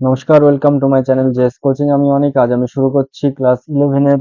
নমস্কার welcome to my channel জেস coaching আমি অনেক, আজ আমি শুরু করছি ক্লাস ইলেভেনের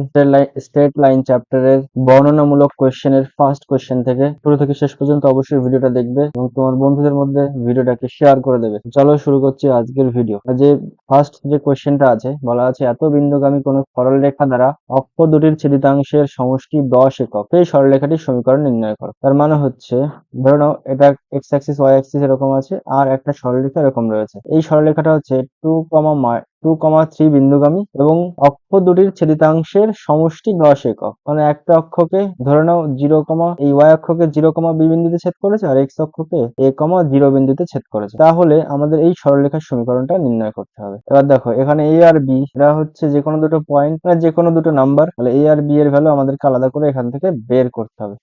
স্টেট লাইন চ্যাপ্টারের বর্ণনামূলক কোয়েশ্চেনের ফার্স্ট কোয়েশ্চেন থেকে। শুরু থেকে শেষ পর্যন্ত অবশ্যই ভিডিওটা দেখবে এবং তোমার বন্ধুদের মধ্যে ভিডিওটাকে শেয়ার করে দেবে। চলো শুরু করছি আজকের ভিডিও যে ফার্স্ট যে কোয়েশ্চেনটা আছে, বলা আছে, এত বিন্দুগামী কোনো সরলরেখা দ্বারা অক্ষ দুটির ছেদিতাংশের সমষ্টি দশ একক। সেই সরলরেখাটির সমীকরণ নির্ণয় করো। তার মানে হচ্ছে, ধরে নাও, এটা এক্স অ্যাক্সিস ওয়াই অ্যাক্সিস এরকম আছে, আর একটা সরলরেখা এরকম রয়েছে। এই সরলরেখাটা হচ্ছে two comma two comma three বিন্দুগামী এবং অক্ষ দুটির ছেদিতাংশের সমষ্টি দশ একক। মানে একটা অক্ষকে ধরে নাও জিরো কমা, এই ওয়াই অক্ষকে জিরো কমা বি বিন্দুতে ছেদ করেছে আর এক্স অক্ষকে এ কমা জিরো বিন্দুতে ছেদ করেছে। তাহলে আমাদের এই সরলরেখার সমীকরণটা নির্ণয় করতে হবে। এবার দেখো, এখানে এ আর বি এরা হচ্ছে যে কোনো দুটো পয়েন্ট মানে যে কোনো দুটো নাম্বার তাহলে এ আর বি এর ভ্যালু আমাদেরকে আলাদা করে এখান থেকে বের করতে হবে।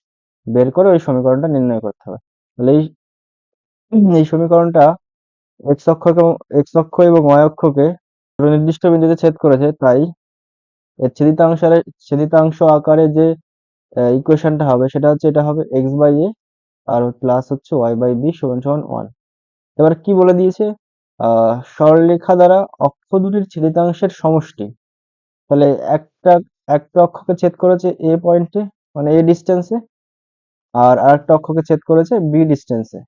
বের করে ওই সমীকরণটা নির্ণয় করতে হবে। তাহলে এই এই সমীকরণটা এক্স অক্ষকে এক্স অক্ষ এবং ওয়াই অক্ষকে নির্দিষ্ট বিন্দুতে ছেদ করেছে, তাই এর ছেদিতাংশ ছেদিতাংশ আকারে যে ইকুয়েশনটা হবে, সেটা হচ্ছে এটা হবে এক্স বাই এ আর প্লাস হচ্ছে ওয়াই বাই বি সমান সমান ওয়ান এবার কি বলে দিয়েছে? সরলরেখা দ্বারা অক্ষ দুটির ছেদিতাংশের সমষ্টি। তাহলে একটা একটা অক্ষকে ছেদ করেছে এ পয়েন্টে মানে এ ডিস্টেন্সে আর আরেকটা অক্ষকে ছেদ করেছে বি ডিস্টেন্সে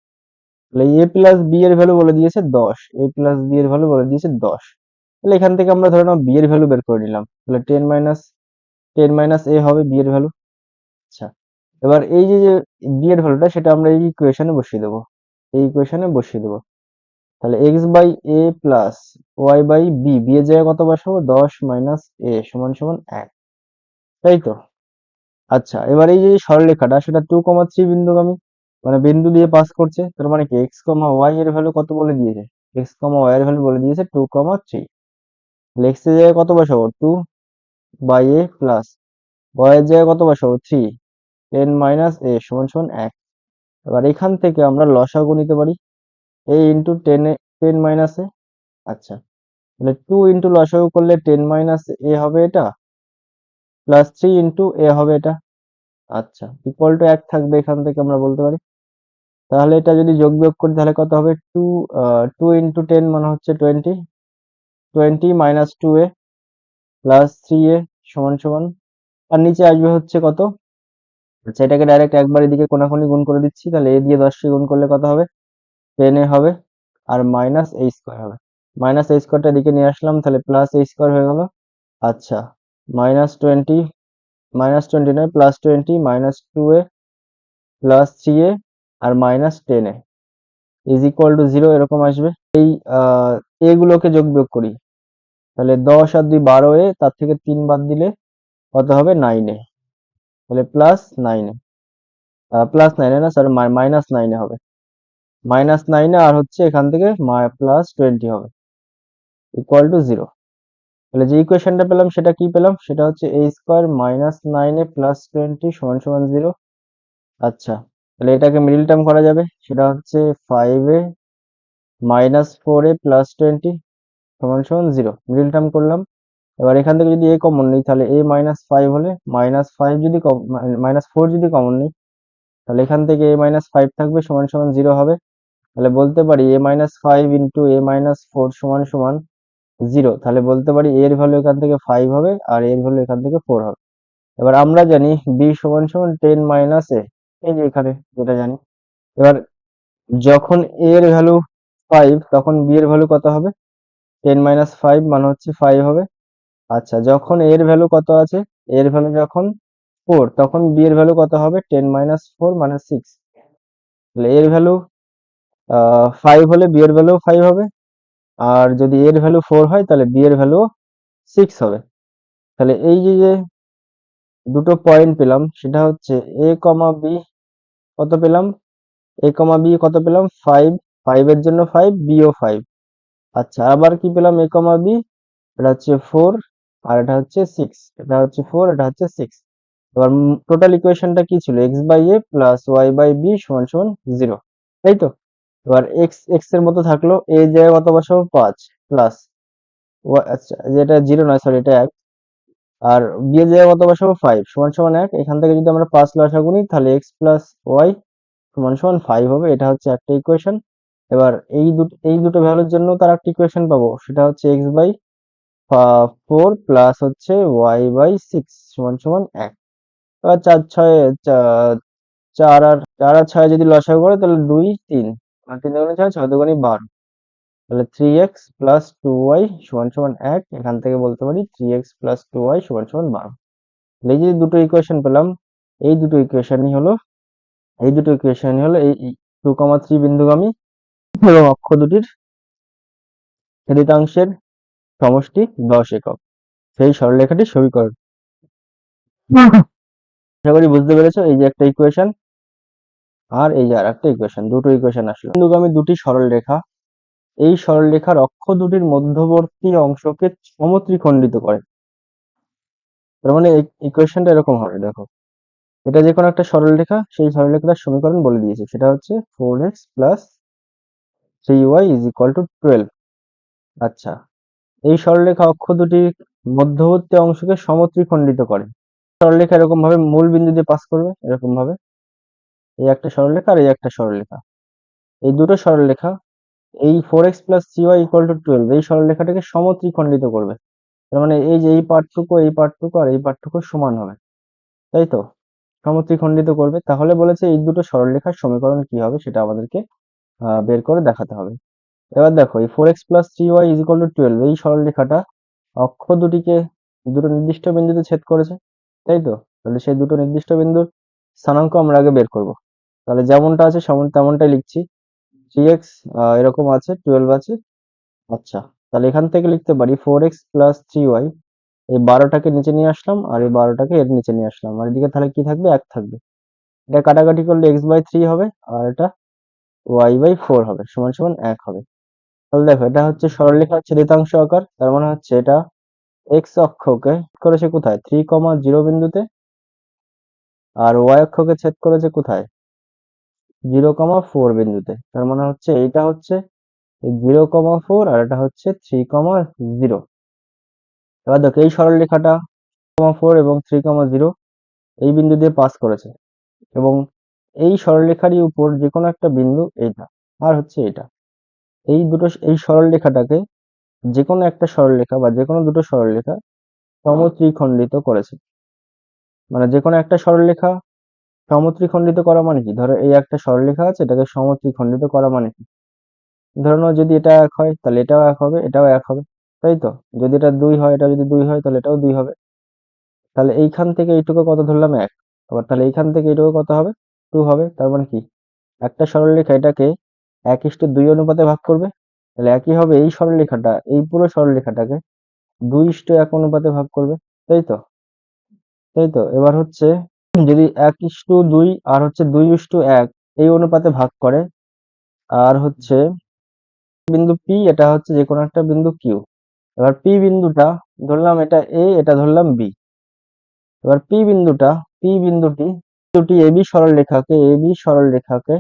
তাহলে এ প্লাস বি এর ভ্যালু বলে দিয়েছে দশ এ প্লাস বি এর ভ্যালু বলে দিয়েছে দশ। তাহলে এখান থেকে আমরা ধরে নাও বি এর ভ্যালু বের করে নিলাম। তাহলে ten minus ten minus A হবে বি এর ভ্যালু আচ্ছা এবার এই যে যে বি এর ভ্যালুটা সেটা আমরা এই ইকুয়েশনে বসিয়ে দেবো। এই ইকুয়েশনে বসিয়ে দেবো। তাহলে X by A plus Y by B B এর জায়গায় কত বসাবো দশ মাইনাস এ সমান সমান এক। তাই তো? আচ্ছা এবার এই যে সরলরেখাটা, সেটা টু কমা থ্রি বিন্দুগামী। মানে বিন্দু দিয়ে পাস করছে, তার মানে কি? এক্স কমা ওয়াই এর ভ্যালু কত বলে দিয়েছে? এক্স কমা ওয়াই এর ভ্যালু বলে দিয়েছে টু কমা থ্রি এক্সের জায়গায় কত বসাবো? Two by A plus Y এর জায়গায় কত বসাবো? থ্রি টেন মাইনাস এ সমান সমান এক। এবার এখান থেকে আমরা লসাগু নিতে পারি। A into ten A ten minus A আচ্ছা তাহলে টু ইন্টু লসাগু করলে টেন মাইনাস এ হবে এটা? প্লাস থ্রি ইন্টু এ হবে এটা? আচ্ছা ইকুয়াল টু এক থাকবে এখান থেকে আমরা বলতে পারি। তাহলে এটা যদি যোগ বিয়োগ করি, তাহলে কত হবে? টু টু ইন্টু টেন মানে হচ্ছে twenty twenty minus two A plus three A সমান সমান। আর নিচে আসবে হচ্ছে কত? আচ্ছা এটাকে ডাইরেক্ট একবার এদিকে কোনাকুনি গুণ করে দিচ্ছি, তাহলে এ দিয়ে দশকে গুণ করলে কত হবে? টেন এ হবে। আর মাইনাস এ স্কোয়ার হবে। মাইনাস এ স্কোয়ারটা এদিকে নিয়ে আসলাম, তাহলে প্লাস এ স্কোয়ার হয়ে গেল। আচ্ছা মাইনাস টোয়েন্টি মাইনাস টোয়েন্টি নয় plus twenty minus two A plus three A R minus ten A. Is equal to zero এরকম আসবে। এই এগুলোকে যোগ বিয়োগ করি। তাহলে দশ আর দুই বারো এ, তার থেকে তিন বাদ দিলে কত হবে? নাইনে তাহলে প্লাস নাইনে প্লাস নাইনে না সরি মাইনাস নাইনে হবে। মাইনাস নাইনে আর হচ্ছে এখান থেকে প্লাস টোয়েন্টি হবে। ইকুয়াল টু জিরো তাহলে যে ইকুয়েশনটা পেলাম, সেটা কি পেলাম? সেটা হচ্ছে এ স্কোয়ার মাইনাস নাইনে প্লাস টোয়েন্টি সমান সমান জিরো আচ্ছা। তাহলে এটাকে মিডিল টার্ম করা যাবে। সেটা হচ্ছে five A minus four A plus twenty সমান সমান জিরো মিডিল টার্ম করলাম। এবার এখান থেকে যদি এ কমন নিই, তাহলে এ মাইনাস ফাইভ হলে মাইনাস ফাইভ যদি মাইনাস ফোর যদি কমন নিই, তাহলে এখান থেকে এ মাইনাস ফাইভ থাকবে, সমান সমান জিরো হবে। তাহলে বলতে পারি A minus five into A minus four সমান সমান জিরো তাহলে বলতে পারি এর ভ্যালু এখান থেকে ফাইভ হবে, আর এর ভ্যালু এখান থেকে ফোর হবে। এবার আমরা জানি বি সমান সমান টেন মাইনাস এ এই যে এখানে যেটা জানি। এবার যখন এর ভ্যালু ফাইভ তখন বি এর ভ্যালু কত হবে? টেন মাইনাস ফাইভ মানে হচ্ছে ফাইভ হবে। আচ্ছা যখন এর ভ্যালু কত আছে? এর ভ্যালু যখন ফোর তখন বি এর ভ্যালু কত হবে? টেন মাইনাস ফোর মানে সিক্স তাহলে এর ভ্যালু ফাইভ হলে বি এর ভ্যালু ফাইভ হবে। আর যদি এর ভ্যালু ফোর হয়, তাহলে বি এর ভ্যালু সিক্স হবে। তাহলে এই যে যে দুটো পয়েন্ট পেলাম, সেটা হচ্ছে এ কমা বি কত পেলাম? এ কমা বি কত পেলাম? ফাইভ ফাইভ এর জন্য ফাইভ বিও ফাইভ আচ্ছা আবার কি পেলাম? এ কমা বি এটা হচ্ছে ফোর আর এটা হচ্ছে সিক্স এটা হচ্ছে ফোর এটা হচ্ছে সিক্স এবার টোটাল ইকুয়েশনটা কি ছিল? X by A plus Y by B সমান সমান জিরো তাই তো? এবার এক্স এক্সের মতো থাকল এ জায়গায় কত বসাবো? পাঁচ প্লাস আচ্ছা যেটা জিরো নয় সরি এটা এক। আর বিয়ে জায়গায় কত বসাবো ফাইভ সমান সমান এক। এখান থেকে যদি আমরা পাঁচ লসাগু নিই তাহলে এক্স প্লাস ওয়াই সমান সমান ফাইভ হবে। এটা হচ্ছে একটা ইকুয়েশন এবার এই দুটো এই দুটো ভ্যালুর জন্য তার একটা ইকুয়েশন পাবো। সেটা হচ্ছে এক্স বাই ফোর প্লাস হচ্ছে ওয়াই বাই সিক্স সমান সমান এক। এবার চার ছয় চার আর চার আর ছয় যদি লসাগু করে, তাহলে দুই, তিন। আর তিন দুগুণে ছয় ছয় দুগুণে বারো। তাহলে three X plus two Y সমান সমান এক, এখান থেকে বলতে পারি three X plus two Y সমান সমান বারো। এই যে দুটো ইকুয়েশন পেলাম, এই দুটো ইকুয়েশনই হলো, এই দুটো ইকুয়েশনই হলো এই টু কমা থ্রি বিন্দুগামী এবং অক্ষ দুটির ছেদিতাংশের সমষ্টি দশ একক। সেই সরলরেখাটি সমীকরণ। আশা করি বুঝতে পেরেছ, এই যে একটা ইকুয়েশন আর এই যে আর একটা ইকুয়েশন দুটো ইকুয়েশন আসলো। বিন্দুগামী দুটি সরল রেখা এই সরলরেখার অক্ষ দুটির মধ্যবর্তী অংশকে সমত্রিখণ্ডিত করে। তার মানে ইকুয়েশনটা এরকম হবে, দেখো। এটা যে কোনো একটা সরলরেখা সেই সরলরেখাটার সমীকরণ বলে দিয়েছে। সেটা হচ্ছে four X plus three Y is equal to twelve আচ্ছা এই সরলরেখা অক্ষ দুটির মধ্যবর্তী অংশকে সমত্রিখণ্ডিত করে। সরলরেখা এরকম ভাবে মূল বিন্দু দিয়ে পাস করবে এরকম ভাবে এই একটা সরলরেখা আর এই একটা সরলরেখা এই দুটো সরলরেখা এই four X plus three Y equal to twelve এই সরলরেখাটাকে সমত্রিখণ্ডিত করবে। তার মানে এই যে এই পার্টটুকু এই পার্টটুকু আর এই পার্টটুকু সমান হবে। তাই তো? সমত্রিখণ্ডিত করবে। তাহলে বলেছে এই দুটো সরলরেখার সমীকরণ কি হবে সেটা আমাদেরকে বের করে দেখাতে হবে। এবার দেখো, এই four X plus three Y is to twelve এই সরলরেখাটা অক্ষ দুটিকে দুটো নির্দিষ্ট বিন্দুতে ছেদ করেছে। তাই তো? তাহলে সেই দুটো নির্দিষ্ট বিন্দুর স্থানাঙ্ক আমরা আগে বের করব। তাহলে যেমনটা আছে সেমন, তেমনটাই লিখছি। থ্রি এক্স এরকম আছে টুয়েলভ আছে। আচ্ছা তাহলে এখান থেকে লিখতে পারি four X plus three Y এই বারোটাকে নিচে নিয়ে আসলাম, আর এই বারোটাকে এর নিচে নিয়ে আসলাম। আর এদিকে তাহলে কি থাকবে? এক থাকবে। এটা কাটাকাটি করলে এক্স বাই থ্রি হবে, আর এটা ওয়াই বাই ফোর হবে, সমান সমান এক হবে। তাহলে দেখো, এটা হচ্ছে সরলরেখার ছেদিতাংশ আকার। তার মানে হচ্ছে এটা এক্স অক্ষকে করেছে কোথায়? থ্রি কমা জিরো বিন্দুতে। আর ওয়াই অক্ষকে ছেদ করেছে কোথায়? জিরো কমা ফোর বিন্দুতে। তার মানে হচ্ছে এইটা হচ্ছে জিরো কমা ফোর আর এটা হচ্ছে থ্রি কমা জিরো। এবার দেখো এই সরলরেখাটা কমা ফোর এবং থ্রি কমা জিরো এই বিন্দু দিয়ে পাস করেছে। এবং এই সরলরেখারই উপর যে কোনো একটা বিন্দু এইটা আর হচ্ছে এটা এই দুটো, এই সরলরেখাটাকে যে কোনো একটা সরলরেখা বা যে কোনো দুটো সরলরেখা সমত্রিখণ্ডিত করেছে। মানে যে কোনো একটা সরলরেখা সমত্রিখণ্ডিত করা মানে কি? ধরো এই একটা সরলরেখা আছে, এটাকে সমত্রিখণ্ডিত করা মানে কি? ধরে নাও যদি এটা এক হয়, তাহলে এটাও এক হবে, এটাও এক হবে, তাই তো? যদি এটা দুই হয়, এটা যদি দুই হয়, তাহলে এটাও দুই হবে। তাহলে এইখান থেকে এইটুকু কত ধরলাম? এক। আবার তাহলে এইখান থেকে এইটুকু কত হবে? টু হবে, তার মানে কি? একটা সরলরেখা এটাকে এক ইস্টু দুই অনুপাতে ভাগ করবে, তাহলে একই হবে এই সরলরেখাটা এই পুরো সরলরেখাটাকে দুই ইস্টু এক অনুপাতে ভাগ করবে, তাই তো? তাই তো? এবার হচ্ছে যদি এক ইস্টু দুই আর হচ্ছে দুই ইস্টু এক, এই অনুপাতে ভাগ করে, আর হচ্ছে বিন্দু পি এটা হচ্ছে যে কোনো একটা বিন্দু কিউ এবার পি বিন্দুটা ধরলাম এটা এ এটা ধরলাম বি এবার পি বিন্দুটা পি বিন্দুটি দুটি এবি সরলরেখাকে এবি সরলরেখাকে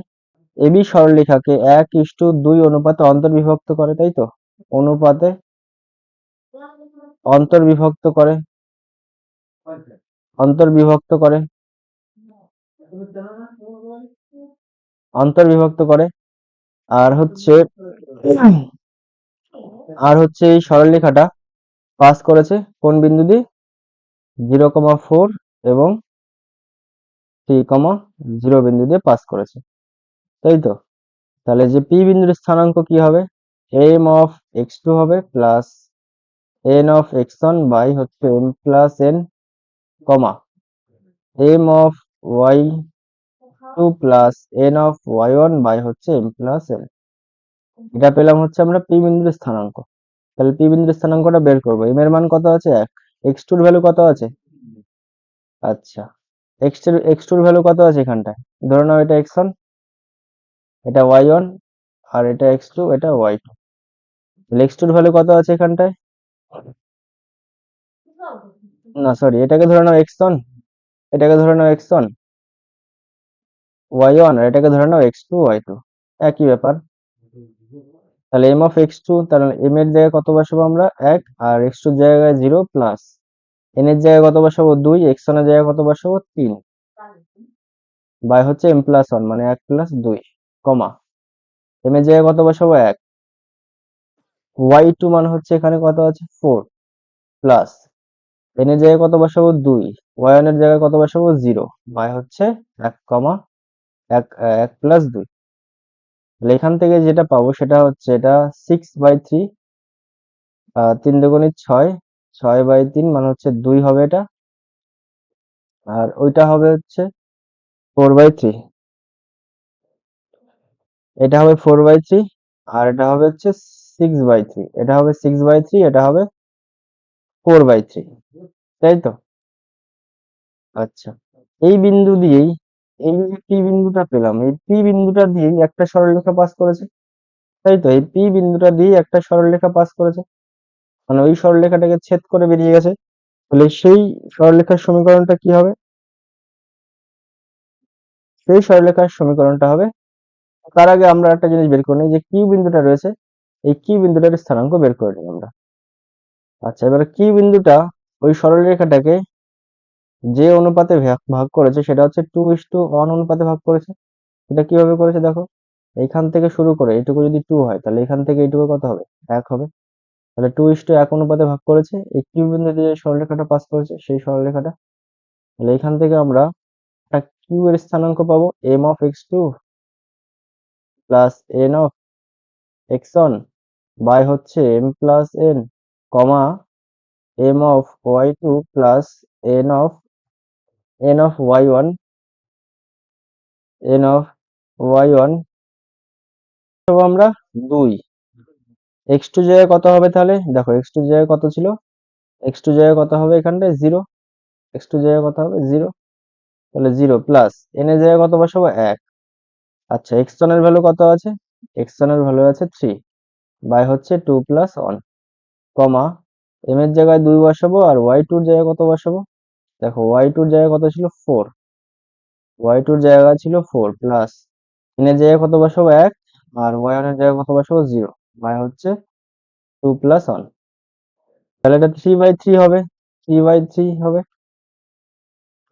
এবি সরলরেখাকে এক ইস্টু দুই অনুপাতে অন্তর্বিভক্ত করে, তাই তো? অনুপাতে অন্তর্বিভক্ত করে অন্তর্বিভক্ত করে। অন্তর্বিভক্ত করে। আর হচ্ছে আর হচ্ছে এই সরলরেখাটা পাস করেছে কোন বিন্দু দিয়ে? জিরো কমা ফোর এবং থ্রি কমা জিরো বিন্দু দিয়ে পাস করেছে। তাই তো? তাহলে যে পি বিন্দুর স্থানাঙ্ক কি হবে? এম অফ এক্স টু হবে plus N of X one by হচ্ছে M plus N comma. M of Y two plus N of Y one by হচ্ছে এম প্লাস এন। এটা পেলাম হচ্ছে আমরা পি বিন্দুর স্থানাঙ্ক। তাহলে পি বিন্দুর স্থানাঙ্কটা বের করব। এম এর মান কত আছে? এক। এক্স টুর ভ্যালু কত আছে? আচ্ছা। এক্স টুর এক্স টুর ভ্যালু কত আছে এখানটায়? ধরে নাও এটা এক্স ওয়ান এটা ওয়াই ওয়ান আর এটা এক্স টু এটা ওয়াই টু তাহলে এক্স টুর ভ্যালু কত আছে এখানটায়? না সরি এটাকে ধরে নাও এক্স ওয়ান এটাকে ধরে নাও এক্স ওয়ান ওয়াই ওয়ান আর এটাকে ধরে নাও এক্স টু ওয়াই টু একই ব্যাপার। তাহলে এম অফ এক্স টু তাহলে এম এর জায়গায় কত বসাবো আমরা? এক, আর এক্স টুর জায়গায় জিরো প্লাস এন এর জায়গায় কত বসাবো? দুই এক্স ওয়ানের জায়গায় কত বসাবো? তিন। বাই হচ্ছে এম প্লাস ওয়ান মানে এক প্লাস দুই, কমা। এম এর জায়গায় কত বসাবো? এক। ওয়াই টু মানে হচ্ছে এখানে কত আছে? ফোর প্লাস এন এর জায়গায় কত বসাবো? দুই। এর জায়গায় কত বসাবো? জিরো। বাই হচ্ছে এক কমা এক এক প্লাস দুই। তাহলে এখান থেকে যেটা পাবো সেটা হচ্ছে এটা সিক্স বাই থ্রি তিন দুগুণিত ছয় ছয় বাই তিন মানে হচ্ছে দুই হবে এটা। আর ওইটা হবে হচ্ছে ফোর বাই থ্রি এটা হবে ফোর বাই থ্রি আর এটা হবে হচ্ছে সিক্স বাই থ্রি এটা হবে সিক্স বাই থ্রি এটা হবে ফোর বাই থ্রি তাই তো? আচ্ছা এই বিন্দু দিয়েই, এই পি বিন্দুটা পেলাম। এই পি বিন্দুটা দিয়েই একটা সরলরেখা পাস করেছে। তাই তো? এই পি বিন্দুটা দিয়ে একটা সরলরেখা পাস করেছে। মানে ওই সরলরেখাটাকে ছেদ করে বেরিয়ে গেছে। তাহলে সেই সরলরেখার সমীকরণটা কি হবে? সেই সরলরেখার সমীকরণটা হবে, তার আগে আমরা একটা জিনিস বের করে নিই যে কিউ বিন্দুটা রয়েছে, এই কিউ বিন্দুটার স্থানাঙ্ক বের করে নিই আমরা। আচ্ছা এবার কিউ বিন্দুটা ওই সরলরেখাটাকে যে অনুপাতে ভাগ করেছে, সেটা হচ্ছে টু ইস টু ওয়ান অনুপাতে ভাগ করেছে। এটা কীভাবে করেছে দেখো? এইখান থেকে শুরু করে, এটুকু যদি টু হয়, তাহলে এখান থেকে এইটুকু কত হবে? এক হবে। তাহলে টু ইস টু এক অনুপাতে ভাগ করেছে, এই কিউ বিন্দু দিয়ে যে সরলরেখাটা পাস করেছে, সেই সরলরেখাটা। তাহলে এখান থেকে আমরা একটা কিউ এর স্থানাঙ্ক পাবো M of X two plus N of X one by হচ্ছে M plus N comma two plus N of N of Y one N of Y one আমরা দুই। এক্স টু জায়গায় কত হবে তাহলে? দেখো এক্স টু জায়গায় কত ছিল? এক্স টু জায়গায় কত হবে এখানটায় জিরো এক্স টু জায়গায় কত হবে? জিরো তাহলে জিরো প্লাস এন এর জায়গায় কত বসাবো? এক। আচ্ছা এক্সের ভ্যালু কত আছে? এক্সের ভ্যালু আছে থ্রি বাই হচ্ছে two plus one comma M এর জায়গায় দুই বসাবো আর ওয়াই টুর জায়গায় কত বসাবো? দেখো ওয়াই টুর জায়গায় কত ছিল? ফোর ওয়াই টুর জায়গা ছিল ফোর প্লাস এন এর জায়গায় কত বসাবো? এক। আর ওয়াই ওয়ানের জায়গায় কত বসাবো? জিরো বাই হচ্ছে টু প্লাস ওয়ান তাহলে এটা থ্রি বাই থ্রি হবে। থ্রি বাই থ্রি হবে।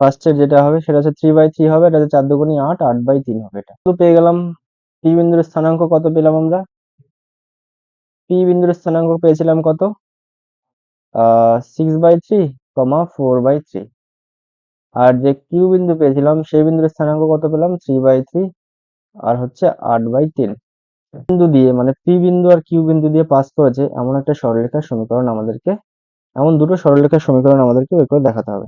ফার্স্টের যেটা হবে, সেটা হচ্ছে থ্রি বাই থ্রি হবে। এটা হচ্ছে চার দুগুণি আট আট বাই তিন হবে এটা। তো পেয়ে গেলাম? পি বিন্দুর স্থানাঙ্ক কত পেলাম আমরা? পি বিন্দুর স্থানাঙ্ক পেয়েছিলাম কত? ফোর বাই থ্রি আর যে কিউ বিন্দু পেয়েছিলাম, সেই বিন্দুর স্থানাঙ্ক কত পেলাম? থ্রি বাই থ্রি আর হচ্ছে আট বাই তিন বিন্দু দিয়ে মানে পি বিন্দু আর কিউ বিন্দু দিয়ে পাস করেছে এমন একটা সরলরেখার সমীকরণ আমাদেরকে, এমন দুটো সরলরেখার সমীকরণ আমাদেরকে বের করে দেখাতে হবে।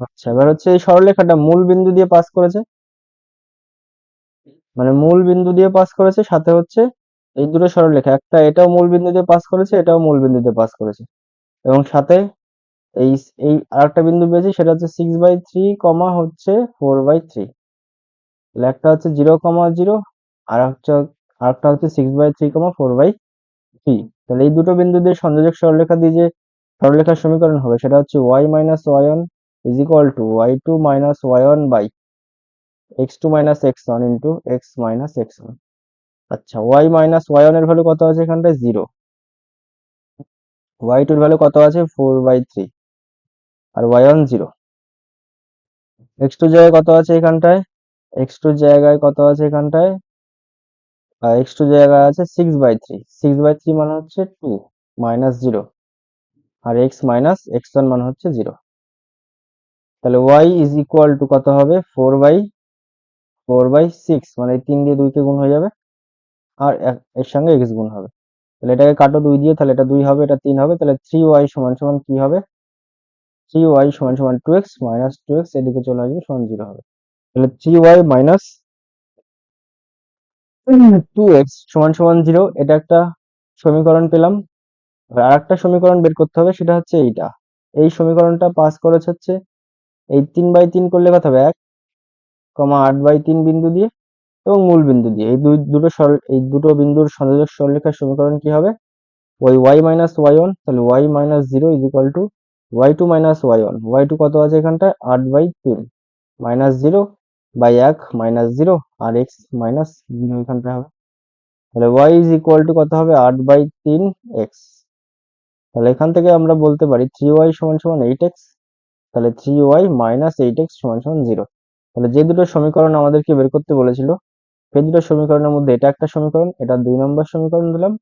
আচ্ছা এবার হচ্ছে এই সরলরেখাটা মূল বিন্দু দিয়ে পাস করেছে। মানে মূল বিন্দু দিয়ে পাস করেছে, সাথে হচ্ছে এই দুটো সরলরেখা একটা এটাও মূল বিন্দু দিয়ে পাস করেছে, এটাও মূল বিন্দু দিয়ে পাস করেছে। এবং সাথে এই এই আরেকটা বিন্দু পেয়েছি, সেটা হচ্ছে সিক্স বাই থ্রি কমা হচ্ছে ফোর বাই থ্রি একটা হচ্ছে জিরো কমা জিরো আর হচ্ছে, আরেকটা হচ্ছে six by three comma four by three তাহলে এই দুটো বিন্দু দিয়ে সংযোজক সরলরেখা দিয়ে যে সরলরেখার সমীকরণ হবে, সেটা হচ্ছে Y minus Y one is equal to Y two minus Y one by X two minus X one into X minus X one আচ্ছা ওয়াই মাইনাস ওয়াই ওয়ানের ভ্যালু কত আছে এখানটায়? জিরো ওয়াই টুর ভ্যালু কত আছে? Four by three R Y one zero X two জায়গায় কত আছে এখানটায়? এক্স টু জায়গায় কত আছে এখানটায়? এক্স টু জায়গায় আছে six by three six by three মানে হচ্ছে টু মাইনাস জিরো আর এক্স মাইনাস এক্স ওয়ান মানে হচ্ছে জিরো তাহলে ওয়াই ইজ ইকুয়াল টু কত হবে? Four by four by six মানে তিন দিয়ে দুইকে গুণ হয়ে যাবে। আর এর সঙ্গে এক্স গুণ হবে। তাহলে এটাকে কাটো দুই দিয়ে, তাহলে এটা দুই হবে, এটা তিন হবে, তাহলে থ্রি ওয়াই সমান সমান কি হবে? থ্রি ওয়াই সমান সমান two X minus two X এদিকে চলে আসবে সমান জিরো হবে। তাহলে three Y minus two X সমান সমান জিরো এটা একটা সমীকরণ পেলাম। আর একটা সমীকরণ বের করতে হবে, সেটা হচ্ছে এইটা। এই সমীকরণটা পাস করেছে হচ্ছে, এই তিন বাই তিন করলে কত হবে? এক, কমা আট বাই তিন বিন্দু দিয়ে এবং মূল বিন্দু দিয়ে। এই দুই, দুটো সরল, এই দুটো বিন্দুর সংযোজক সরলরেখার সমীকরণ কি হবে? ওই ওয়াই মাইনাস ওয়াই ওয়ান তাহলে Y minus zero is equal to Y two minus Y one Y two কত আছে এখানটায় আট বাই তিন। মাইনাস জিরো বাই এক মাইনাস জিরো আর এক্স মাইনাস জিরো এখানটায় হবে। তাহলে ওয়াই ইজ ইকুয়াল টু কত হবে? আট বাই তিন এক্স তাহলে এখান থেকে আমরা বলতে পারি থ্রি ওয়াই সমান সমান এইট এক্স তাহলে three Y minus eight X সমান সমান জিরো তাহলে যে দুটো সমীকরণ আমাদেরকে বের করতে বলেছিল এই দুটো সমীকরণের মধ্যে এটা একটা সমীকরণ এটা দুই নম্বর সমীকরণ দিলাম।